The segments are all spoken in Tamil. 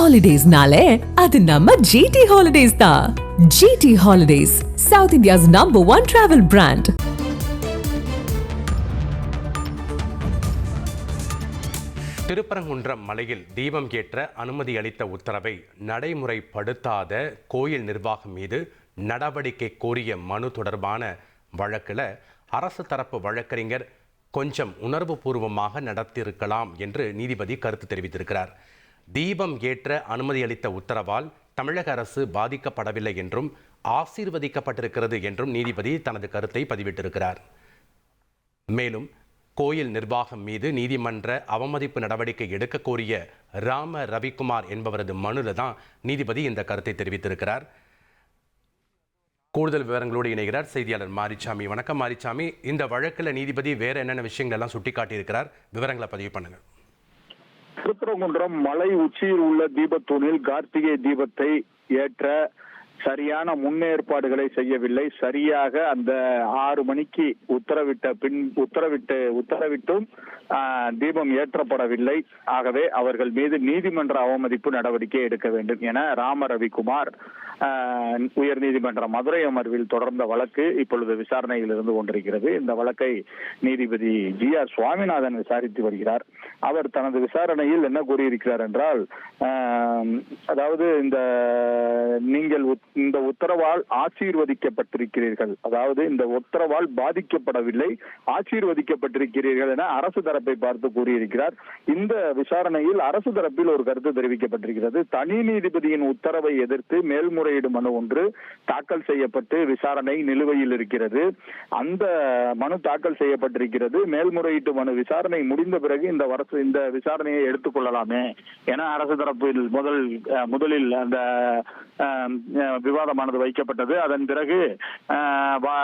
ஹாலிடேஸ்னாலே அது நம்ம ஜிடி ஹாலிடேஸ் தான் GT holidays South India's number one travel brand Thiruparankundram மலையில் தீபம் ஏற்ற அனுமதி அளித்த உத்தரவை நடைமுறைப்படுத்தாத கோயில் நிர்வாகம் மீது நடவடிக்கை கோரிய மனு தொடர்பான வழக்கில் அரசு தரப்பு வழக்கறிஞர் கொஞ்சம் உணர்வுபூர்வமாக நடத்தியிருக்கலாம் என்று நீதிபதி கருத்து தெரிவித்திருக்கிறார். தீபம் ஏற்ற அனுமதி அளித்த உத்தரவால் தமிழக அரசு பாதிக்கப்படவில்லை என்றும் ஆசீர்வதிக்கப்பட்டிருக்கிறது என்றும் நீதிபதி தனது கருத்தை பதிவிட்டிருக்கிறார். மேலும் கோயில் நிர்வாகம் மீது நீதிமன்ற அவமதிப்பு நடவடிக்கை எடுக்க கோரிய ராம ரவிக்குமார் என்பவரது மனுல தான் நீதிபதி இந்த கருத்தை தெரிவித்திருக்கிறார். கூடுதல் விவரங்களோடு இணைகிறார் செய்தியாளர் மாரிச்சாமி. வணக்கம் மாரிச்சாமி. இந்த வழக்கில் நீதிபதி வேறு என்னென்ன விஷயங்கள் எல்லாம் சுட்டிக்காட்டியிருக்கிறார்? விவரங்களை பதிவு பண்ணுங்கள். திருப்பரங்குன்றம் மலை உச்சியில் உள்ள தீபத்தூணில் கார்த்திகை தீபத்தை ஏற்ற சரியான முன்னேற்பாடுகளை செய்யவில்லை. சரியாக அந்த ஆறு மணிக்கு உத்தரவிட்ட பின் உத்தரவிட்டு உத்தரவிட்டும் தீபம் ஏற்றப்படவில்லை. ஆகவே அவர்கள் மீது நீதிமன்ற அவமதிப்பு நடவடிக்கை எடுக்க வேண்டும் என ராம ரவிக்குமார் உயர்நீதிமன்ற மதுரை அமர்வில் தொடர்ந்த வழக்கு இப்பொழுது விசாரணையில் இருந்து கொண்டிருக்கிறது. இந்த வழக்கை நீதிபதி ஜி ஆர் சுவாமிநாதன் விசாரித்து வருகிறார். அவர் தனது விசாரணையில் என்ன கூறியிருக்கிறார் என்றால் அதாவது இந்த நீங்கள் உத்- இந்த உத்தரவால் ஆசீர்வதிக்கப்பட்டிருக்கிறீர்கள். அதாவது இந்த உத்தரவால் பாதிக்கப்படவில்லை ஆசீர்வதிக்கப்பட்டிருக்கிறீர்கள் என அரசு தரப்பை பார்த்து கூறியிருக்கிறார். இந்த விசாரணையில் அரசு தரப்பில் ஒரு கருத்து தெரிவிக்கப்பட்டிருக்கிறது. தனி நீதிபதியின் உத்தரவை எதிர்த்து மேல்முறையீடு மனு ஒன்று தாக்கல் செய்யப்பட்டு விசாரணை நிலுவையில் இருக்கிறது. அந்த மனு தாக்கல் செய்யப்பட்டிருக்கிறது. மேல்முறையீட்டு மனு விசாரணை முடிந்த பிறகு இந்த அரசு இந்த விசாரணையை எடுத்துக்கொள்ளலாமே என அரசு தரப்பில் முதல் முதலில் அந்த விவாதமானது வைக்கப்பட்டது. அதன் பிறகு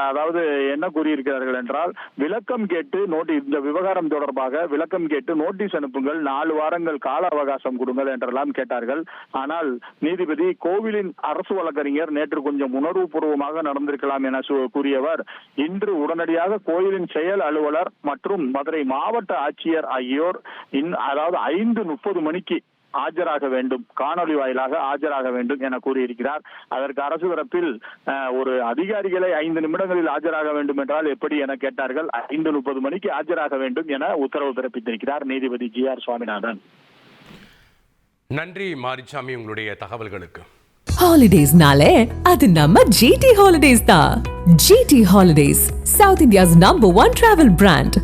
அதாவது என்ன கூறியிருக்கிறார்கள் என்றால் விளக்கம் கேட்டு நோட்டி இந்த விவகாரம் தொடர்பாக விளக்கம் கேட்டு நோட்டீஸ் அனுப்புங்கள். நாலு வாரங்கள் கால அவகாசம் கொடுங்கள் என்றெல்லாம் கேட்டார்கள். ஆனால் நீதிபதி கோவிலின் அரசு வழக்கறிஞர் நேற்று கொஞ்சம் உணர்வுபூர்வமாக நடந்திருக்கலாம் என கூறியவர். இன்று உடனடியாக கோயிலின் செயல் அலுவலர் மற்றும் மதுரை மாவட்ட ஆட்சியர் ஆகியோர் இன்- அதாவது ஐந்து முப்பது மணிக்கு ஆஜராக வேண்டும். காணொலி வாயிலாக ஆஜராக வேண்டும் என கூறியிருக்கிறார். அதற்கு அரசு தரப்பில் ஒரு அதிகாரிகளை ஐந்து நிமிடங்களில் ஆஜராக வேண்டும் என்றால் எப்படி என கேட்டார்கள். ஐந்து முப்பது மணிக்கு ஆஜராக வேண்டும் என உத்தரவு பிறப்பித்திருக்கிறார் நீதிபதி ஜி ஆர் சுவாமிநாதன். நன்றி மாரிச்சாமி உங்களுடைய தகவல்களுக்கு. ஹாலிடேஸ்னாலே அது நம்ம ஜிடி ஹாலிடேஸ் தான். GT holidays South India's number one travel brand